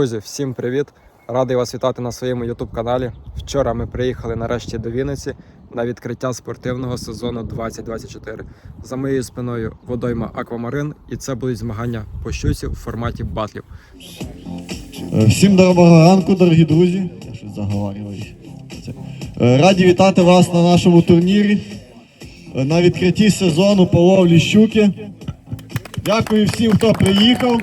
Друзі, всім привіт! Радий вас вітати на своєму youtube каналі. Вчора ми приїхали нарешті до Вінниці на відкриття спортивного сезону 2024. За моєю спиною водойма Аквамарин, і це будуть змагання по щуці в форматі батлів. Е, Всім доброго ранку, дорогі друзі. Я щось заговарюваю. Е, Раді вітати вас на нашому турнірі е, на відкритті сезону по ловлі щуки. Дякую всім, хто приїхав.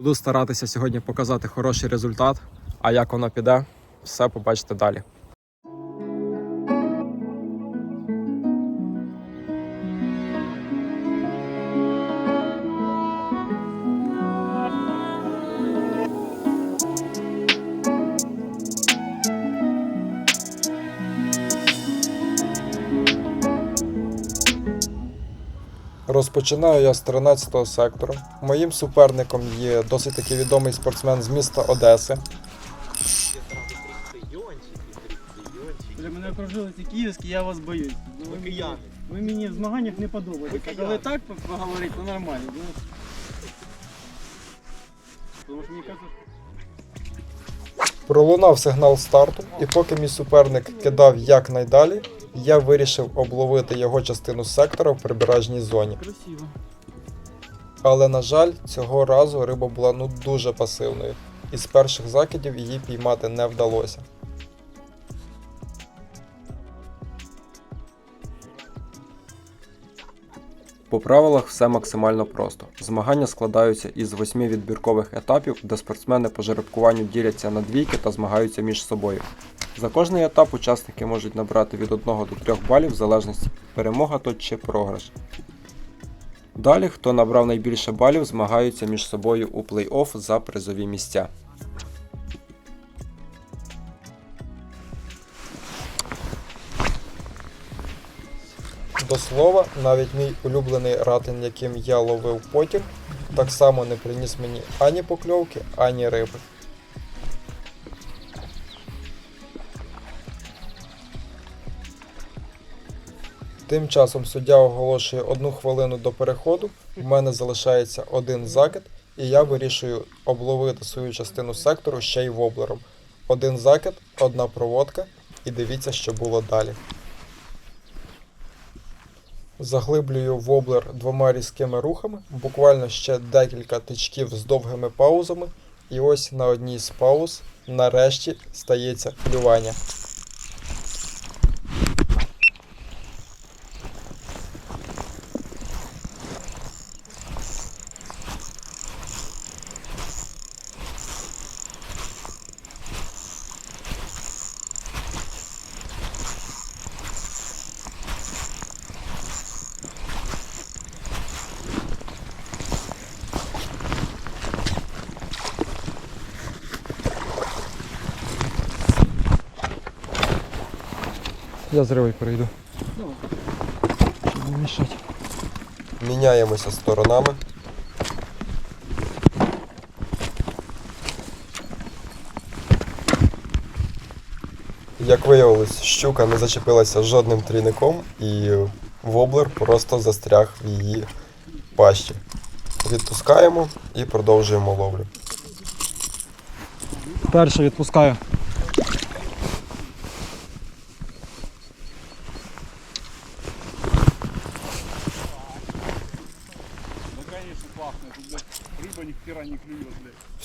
Буду старатися сьогодні показати хороший результат. А як воно піде, все побачите далі. Розпочинаю я з 13-го сектору. Моїм суперником є досить таки відомий спортсмен з міста Одеси. Бля, мене окружили ці київські, я вас боюсь. Ну, ви, мені, ви мені в змаганнях не подобаєтеся. Коли так поговорити, то нормально. Ну, тому що мені кажуть, Пролунав сигнал старту, і поки мій суперник кидав якнайдалі, я вирішив обловити його частину сектора в прибережній зоні. красиво. Але на жаль, цього разу риба була ну дуже пасивною, і з перших закидів її піймати не вдалося. По правилах все максимально просто. Змагання складаються із восьми відбіркових етапів, де спортсмени по жеребкуванню діляться на двійки та змагаються між собою. За кожний етап учасники можуть набрати від 1 до 3 балів в залежності перемога то чи програш. Далі, хто набрав найбільше балів, змагаються між собою у плей-офф за призові місця. До слова, навіть мій улюблений ратин, яким я ловив потім, так само не приніс мені ані покльовки, ані риби. Тим часом суддя оголошує одну хвилину до переходу. У мене залишається один закид, і я вирішую обловити свою частину сектору ще й воблером. Один закид, одна проводка, і дивіться, що було далі. Заглиблюю воблер двома різкими рухами, буквально ще декілька тичків з довгими паузами, і ось на одній з пауз нарешті стається клювання. Я з ривою перейду. Ну, Не мішать. Міняємося сторонами. Як виявилось, щука не зачепилася жодним трійником і воблер просто застряг в її пащі. Відпускаємо і продовжуємо ловлю. перше відпускаю.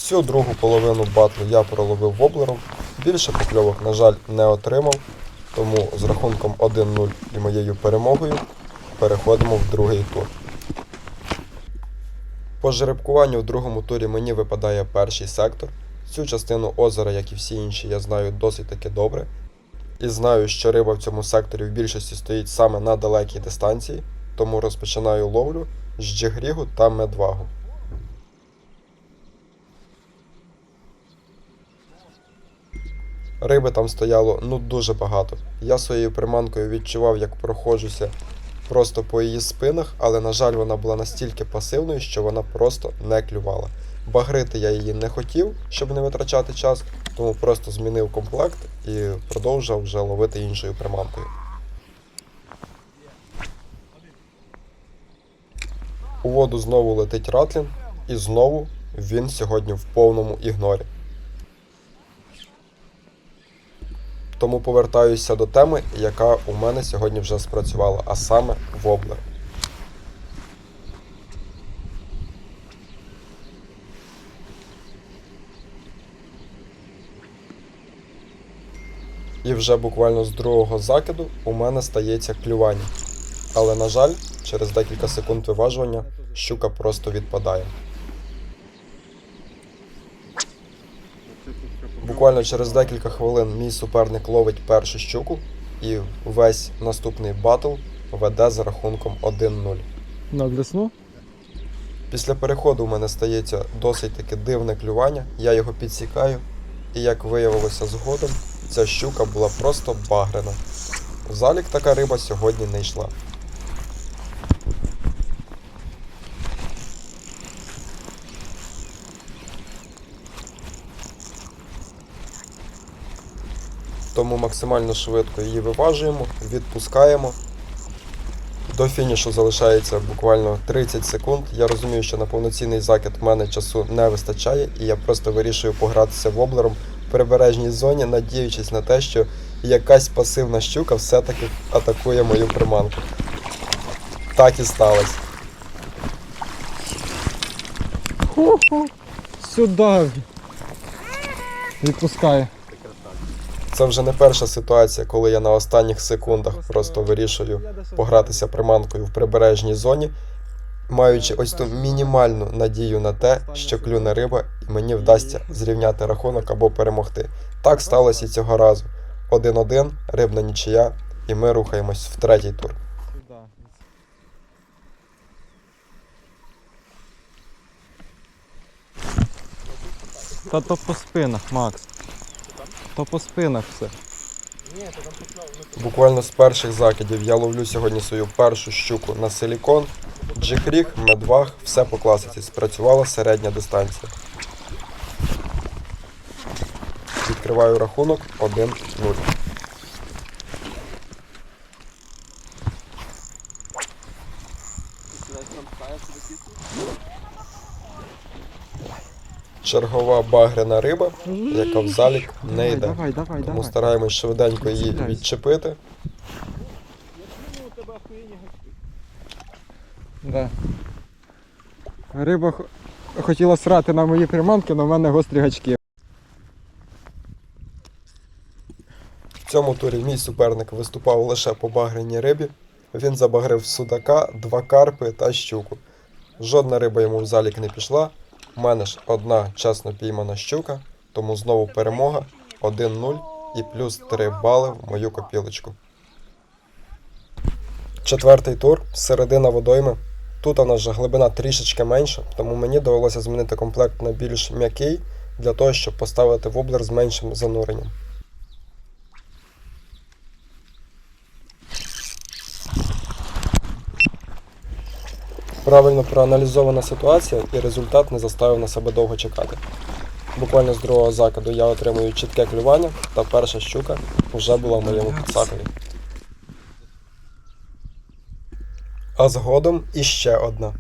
Всю другу половину батлу я проловив воблером. Більше покльовок, на жаль, не отримав. Тому з рахунком 1-0 і моєю перемогою переходимо в другий тур. По жеребкуванню в другому турі мені випадає перший сектор. Цю частину озера, як і всі інші, я знаю досить таки добре. І знаю, що риба в цьому секторі в більшості стоїть саме на далекій дистанції, тому розпочинаю ловлю з джигрігу та медвагу. Риби там стояло ну дуже багато. Я своєю приманкою відчував, як проходжуся просто по її спинах, але на жаль, вона була настільки пасивною, що вона просто не клювала. Багрити я її не хотів, щоб не витрачати час, тому просто змінив комплект і продовжував вже ловити іншою приманкою. У воду знову летить ратлін, і знову він сьогодні в повному ігнорі. Тому повертаюся до теми, яка у мене сьогодні вже спрацювала, а саме воблер. І вже буквально з другого закиду у мене стається клювання. Але, на жаль, через декілька секунд виважування щука просто відпадає. Буквально через декілька хвилин мій суперник ловить першу щуку, і весь наступний батл веде за рахунком 1-0. На блесну? Після переходу у мене стається досить таки дивне клювання, я його підсікаю, і як виявилося згодом, ця щука була просто багрена. В залік така риба сьогодні не йшла. Тому максимально швидко її виважуємо, відпускаємо. До фінішу залишається буквально 30 секунд. Я розумію, що на повноцінний закид в мене часу не вистачає, і я просто вирішую погратися воблером в прибережній зоні, надіючись на те, що якась пасивна щука все-таки атакує мою приманку. Так і сталося. Сюди. Відпускає. Це вже не перша ситуація, коли я на останніх секундах просто вирішую погратися приманкою в прибережній зоні, маючи ось ту мінімальну надію на те, що клюне риба і мені вдасться зрівняти рахунок або перемогти. Так сталося і цього разу. 1-1, рибна нічия, і ми рухаємось в третій тур. Та то по спинах, Макс. То по спинах все. Буквально з перших закидів я ловлю сьогодні свою першу щуку на силікон. Джихріг, медвах, все по класиці. Спрацювала середня дистанція. Відкриваю рахунок 1-0. Чергова багряна риба, яка в залік не йде. Давай, давай, Тому давай. стараємось швиденько її відчепити. Да. Риба х- хотіла срати на мої приманки, але в мене гострі гачки. В цьому турі мій суперник виступав лише по багряній рибі. Він забагрив судака, два карпи та щуку. Жодна риба йому в залік не пішла. У мене ж одна чесно піймана щука, тому знову перемога 1-0 і плюс 3 бали в мою копілочку. Четвертий тур, середина водойми. Тут у нас же глибина трішечки менша, тому мені довелося змінити комплект на більш м'який для того, щоб поставити воблер з меншим зануренням. Правильно проаналізована ситуація і результат не заставив на себе довго чекати. Буквально з другого закиду я отримую чітке клювання, та перша щука вже була в моєму підсакові. А згодом іще одна.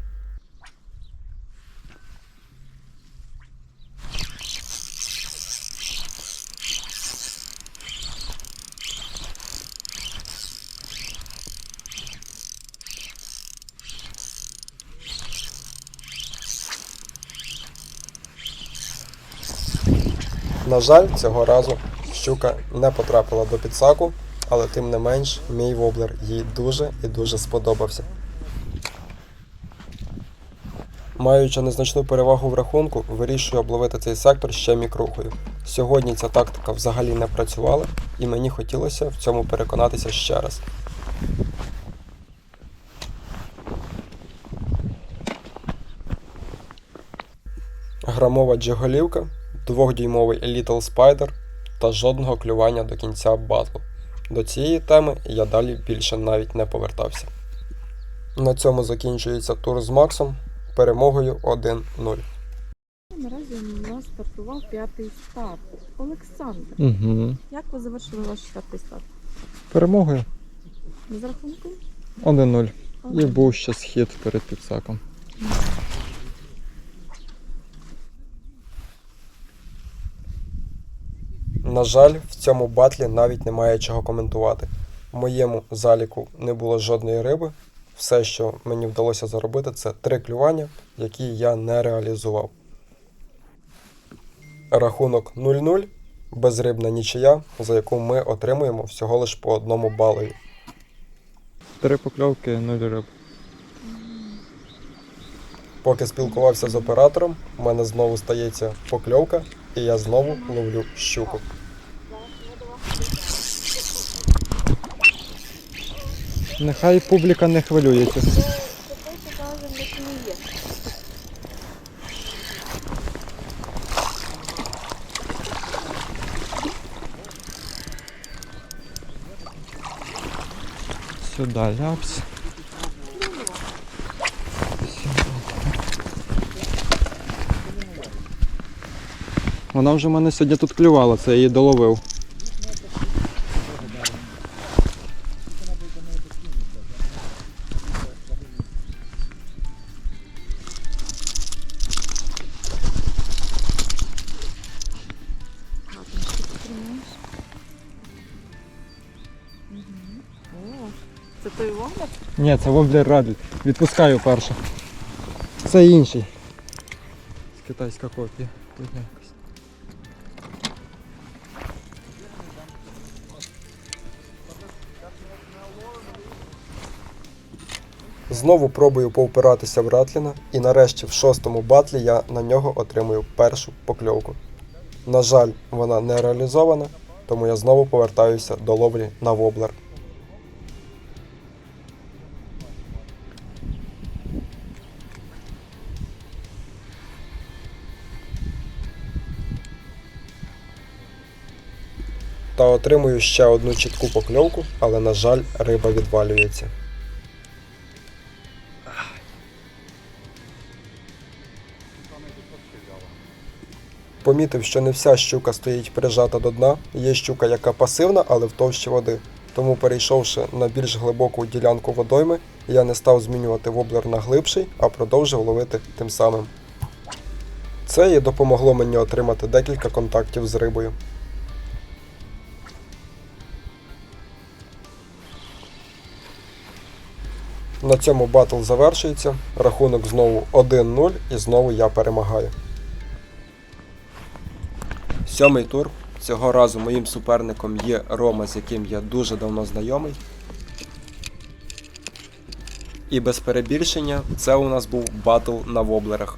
На жаль, цього разу щука не потрапила до підсаку, але тим не менш, мій воблер їй дуже і дуже сподобався. Маючи незначну перевагу в рахунку, вирішую обловити цей сектор ще мікрухою. Сьогодні ця тактика взагалі не працювала, і мені хотілося в цьому переконатися ще раз. Грамова джиголівка, двохдюймовий Little Spider та жодного клювання до кінця батлу. До цієї теми я далі більше навіть не повертався. На цьому закінчується тур з Максом перемогою 1-0. Наразі у нас стартував п'ятий старт. Олександр, Угу. як ви завершили ваш четвертий старт? Перемогою З рахунком? 1-0. І був ще схід перед підсаком. На жаль, в цьому батлі навіть немає чого коментувати. В моєму заліку не було жодної риби. Все, що мені вдалося заробити, це три клювання, які я не реалізував. Рахунок 0-0, безрибна нічия, за яку ми отримуємо всього лиш по одному балові. Три покльовки, нуль риб. Поки спілкувався з оператором, у мене знову стається покльовка, і я знову ловлю щуку. Нехай публіка не хвилюється. Сюда ляпс. Вона вже мене сьогодні тут клювала, це я її доловив. Той воблер? Ні, це Воблер Радль. Відпускаю перше. Це інший. Китайська копія. Тут якось. Знову пробую повпиратися в Ратліна, і нарешті в шостому батлі я на нього отримую першу покльовку. На жаль, вона не реалізована, тому я знову повертаюся до ловлі на воблер. Та отримую ще одну чітку покльовку, але на жаль, риба відвалюється. Помітив, що не вся щука стоїть прижата до дна. Є щука, яка пасивна, але в товщі води. Тому, перейшовши на більш глибоку ділянку водойми, я не став змінювати воблер на глибший, а продовжив ловити тим самим. Це і допомогло мені отримати декілька контактів з рибою. На цьому батл завершується. Рахунок знову 1-0 і знову я перемагаю. Сьомий тур. Цього разу моїм суперником є Рома, з яким я дуже давно знайомий. І без перебільшення, це у нас був батл на воблерах.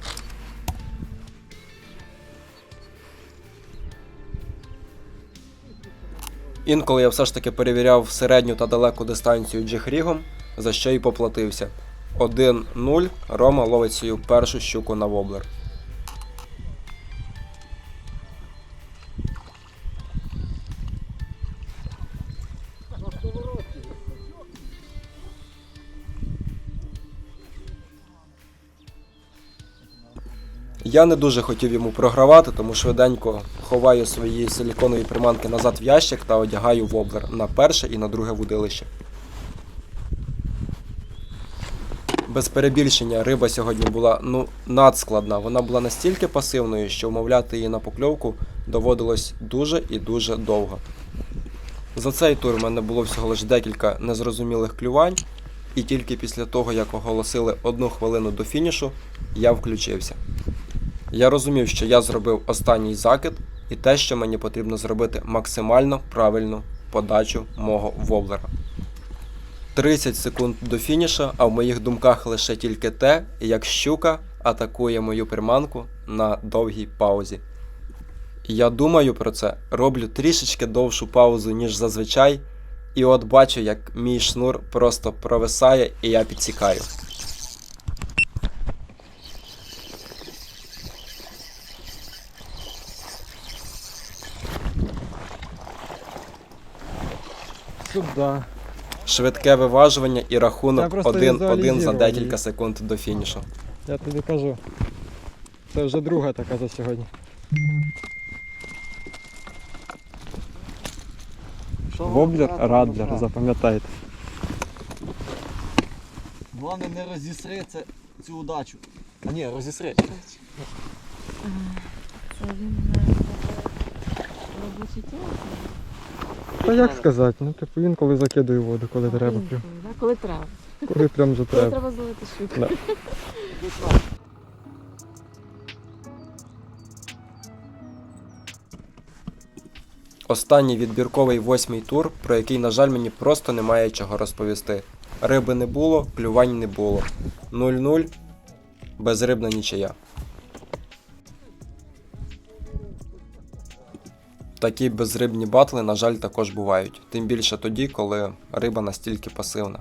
Інколи я все ж таки перевіряв середню та далеку дистанцію джихрігом, за що й поплатився. 1-0 Рома ловить свою першу щуку на воблер. Я не дуже хотів йому програвати, тому швиденько ховаю свої силіконові приманки назад в ящик та одягаю воблер на перше і на друге вудилище. Без перебільшення риба сьогодні була ну надскладна. Вона була настільки пасивною, що вмовляти її на покльовку доводилось дуже і дуже довго. За цей тур в мене було всього лише декілька незрозумілих клювань, і тільки після того, як оголосили одну хвилину до фінішу, я включився. Я розумів, що я зробив останній закид, і те, що мені потрібно зробити максимально правильну подачу мого воблера. 30 секунд до фініша, а в моїх думках лише тільки те, як щука атакує мою приманку на довгій паузі. Я думаю про це, роблю трішечки довшу паузу, ніж зазвичай, і от бачу, як мій шнур просто провисає і я підсікаю. Сюди. Швидке виважування і рахунок просто 1-1 за декілька секунд до фінішу. Я тобі кажу. Це вже друга така за сьогодні. Воблер Радлер, запам'ятайте. Головне не розісри це, цю удачу. А ні, розісри. Це він не Почуттєвий? Та як сказати? Ну, типу він коли воду, коли треба прям. Коли треба. Коли прям вже Коли треба. треба зловити щуку. Да. Останній відбірковий восьмий тур, про який, на жаль, мені просто немає чого розповісти. Риби не було, клювань не було. 0-0, безрибна нічия. Такі безрибні батли, на жаль, також бувають. Тим більше тоді, коли риба настільки пасивна.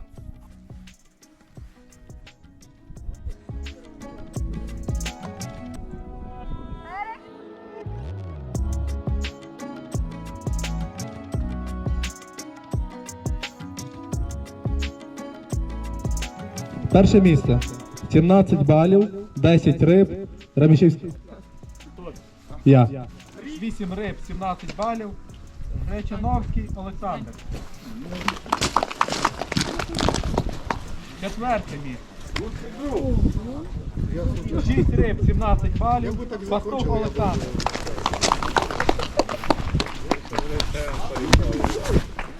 Перше місце. 17 балів, 10 риб. Ремішівський. Я. 8 риб, 17 балів. Гречановський Олександр. Четверте місце. 6 риб, 17 балів. Пастух Олександр.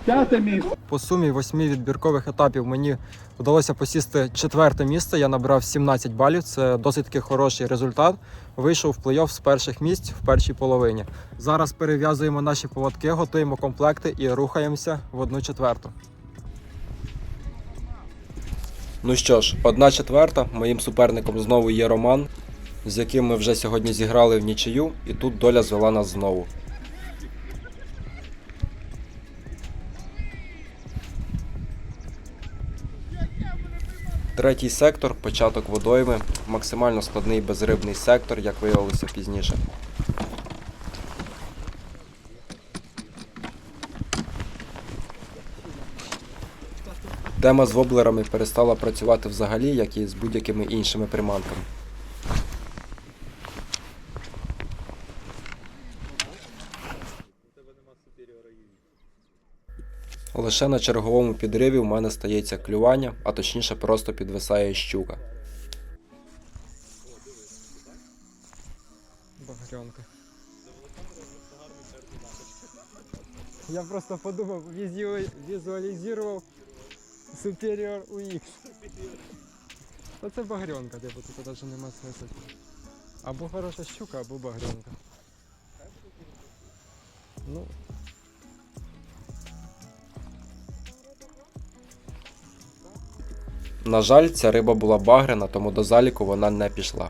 П'яте місце. По сумі восьми відбіркових етапів мені вдалося посісти четверте місце. Я набрав 17 балів. Це досить таки хороший результат. Вийшов в плей-офф з перших місць в першій половині. Зараз перев'язуємо наші поводки, готуємо комплекти і рухаємося в одну четверту. Ну що ж, одна четверта. Моїм суперником знову є Роман, з яким ми вже сьогодні зіграли в нічию, і тут доля звела нас знову. Третій сектор початок водойми, максимально складний безрибний сектор, як виявилося пізніше. Тема з воблерами перестала працювати взагалі, як і з будь-якими іншими приманками. Лише на черговому підриві в мене стається клювання, а точніше просто підвисає щука. Багрянка. Я просто подумав, візуалізував Superior UX. Та це багрянка, типу, тут навіть нема смисла. Або хороша щука, або багрянка. Ну, На жаль, ця риба була багрена, тому до заліку вона не пішла.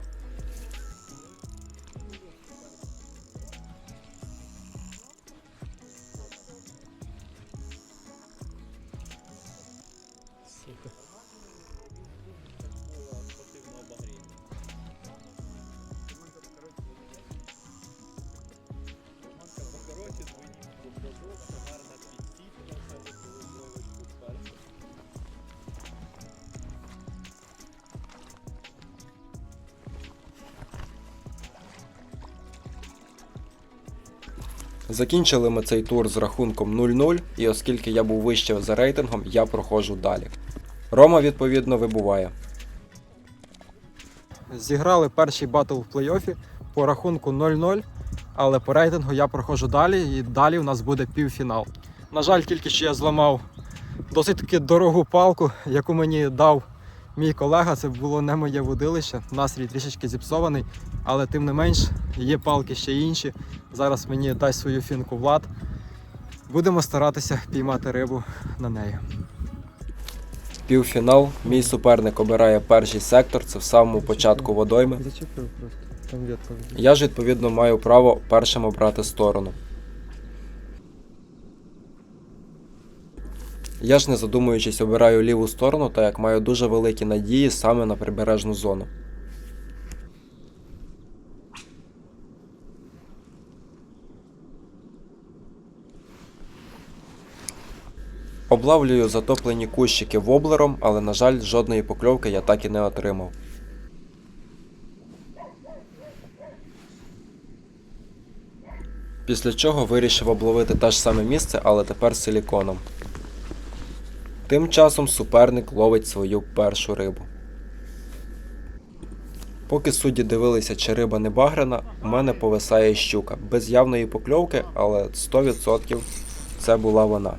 Закінчили ми цей тур з рахунком 0-0, і оскільки я був вище за рейтингом, я проходжу далі. Рома, відповідно, вибуває. Зіграли перший батл в плей-оффі по рахунку 0-0, але по рейтингу я проходжу далі, і далі у нас буде півфінал. На жаль, тільки що я зламав досить таки дорогу палку, яку мені дав мій колега. Це було не моє водилище. Настрій трішечки зіпсований, але тим не менш є палки ще інші. Зараз мені дасть свою фінку Влад. Будемо старатися піймати рибу на неї. Півфінал. Мій суперник обирає перший сектор, це в самому початку водойми. Зачепив просто. Я ж відповідно маю право першим обрати сторону. Я ж не задумуючись обираю ліву сторону, так як маю дуже великі надії саме на прибережну зону. Облавлюю затоплені кущики воблером, але, на жаль, жодної покльовки я так і не отримав. Після чого вирішив обловити те ж саме місце, але тепер силіконом. Тим часом суперник ловить свою першу рибу. Поки судді дивилися, чи риба не багрена, у мене повисає щука. Без явної покльовки, але 100% це була вона.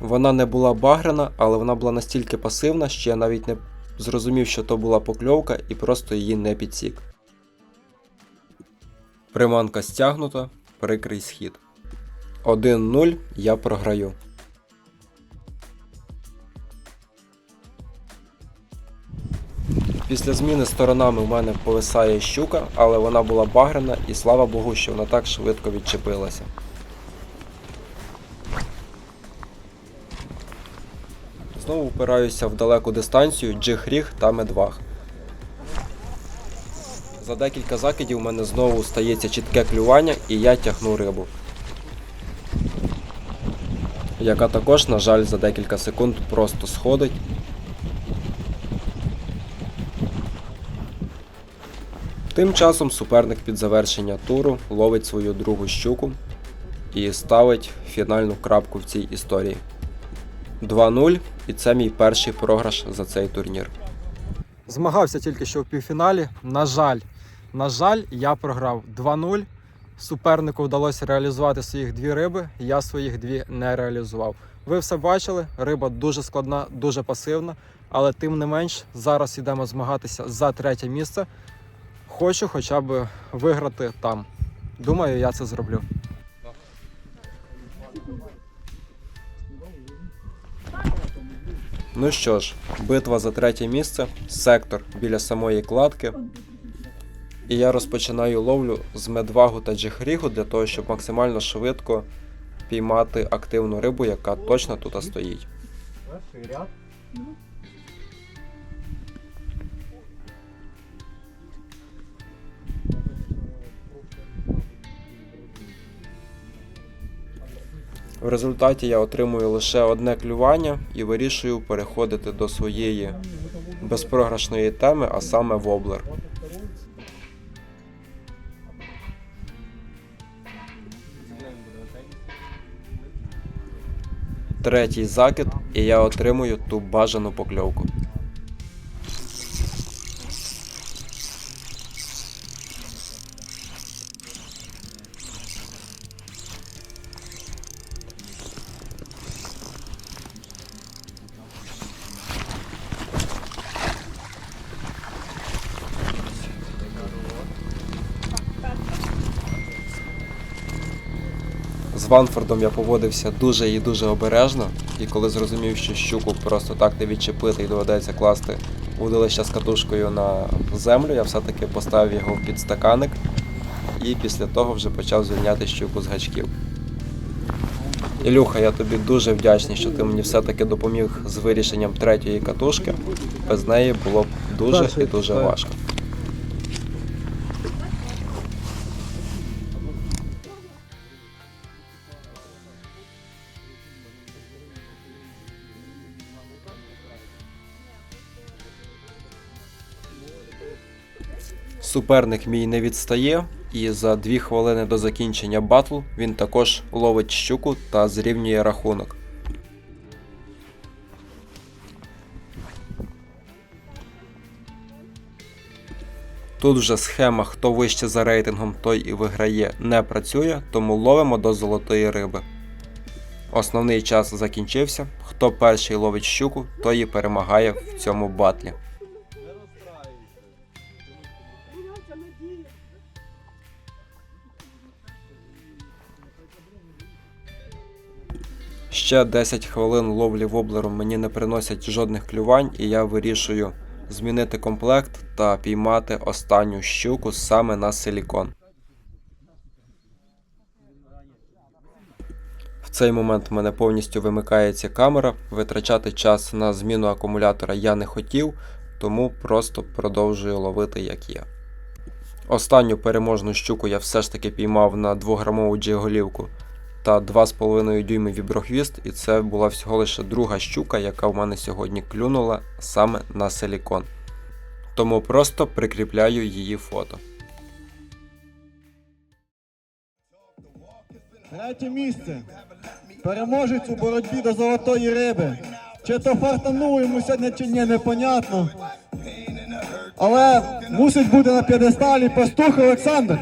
Вона не була багрена, але вона була настільки пасивна, що я навіть не зрозумів, що то була покльовка і просто її не підсік. Приманка стягнута, прикрий схід. 1-0 я програю. Після зміни сторонами в мене повисає щука, але вона була багрена і слава Богу, що вона так швидко відчепилася. Знову впираюся в далеку дистанцію, джиг-ріг та медваг. За декілька закидів у мене знову стається чітке клювання і я тягну рибу. Яка також, на жаль, за декілька секунд просто сходить. Тим часом суперник під завершення туру ловить свою другу щуку і ставить фінальну крапку в цій історії. 2-0, і це мій перший програш за цей турнір. Змагався тільки що в півфіналі. На жаль, на жаль, я програв 2-0. Супернику вдалося реалізувати своїх дві риби, я своїх дві не реалізував. Ви все бачили, риба дуже складна, дуже пасивна, але тим не менш зараз йдемо змагатися за третє місце. Хочу хоча б виграти там. Думаю, я це зроблю. Ну що ж, битва за третє місце, сектор біля самої кладки. І я розпочинаю ловлю з медвагу та джихрігу для того, щоб максимально швидко піймати активну рибу, яка точно тут стоїть. В результаті я отримую лише одне клювання і вирішую переходити до своєї безпрограшної теми, а саме воблер. Третій закид, і я отримую ту бажану покльовку. З Ванфордом я поводився дуже і дуже обережно, і коли зрозумів, що щуку просто так не відчепити і доведеться класти удилища з катушкою на землю, я все-таки поставив його в підстаканник і після того вже почав звільняти щуку з гачків. Ілюха, я тобі дуже вдячний, що ти мені все-таки допоміг з вирішенням третьої катушки. Без неї було б дуже і дуже важко. Суперник мій не відстає, і за 2 хвилини до закінчення батлу він також ловить щуку та зрівнює рахунок. Тут вже схема, хто вище за рейтингом, той і виграє, не працює, тому ловимо до золотої риби. Основний час закінчився. Хто перший ловить щуку, той і перемагає в цьому батлі. Ще 10 хвилин ловлі воблером мені не приносять жодних клювань, і я вирішую змінити комплект та піймати останню щуку саме на силікон. В цей момент в мене повністю вимикається камера. Витрачати час на зміну акумулятора я не хотів, тому просто продовжую ловити як є. Останню переможну щуку я все ж таки піймав на 2-грамову джиголівку та 2,5 дюйми віброхвіст, і це була всього лише друга щука, яка в мене сьогодні клюнула саме на силікон. Тому просто прикріпляю її фото. Третє місце. переможець у боротьбі до золотої риби. Чи то фартануло йому сьогодні, чи ні, непонятно. Але мусить бути на п'єдесталі пастух Олександр.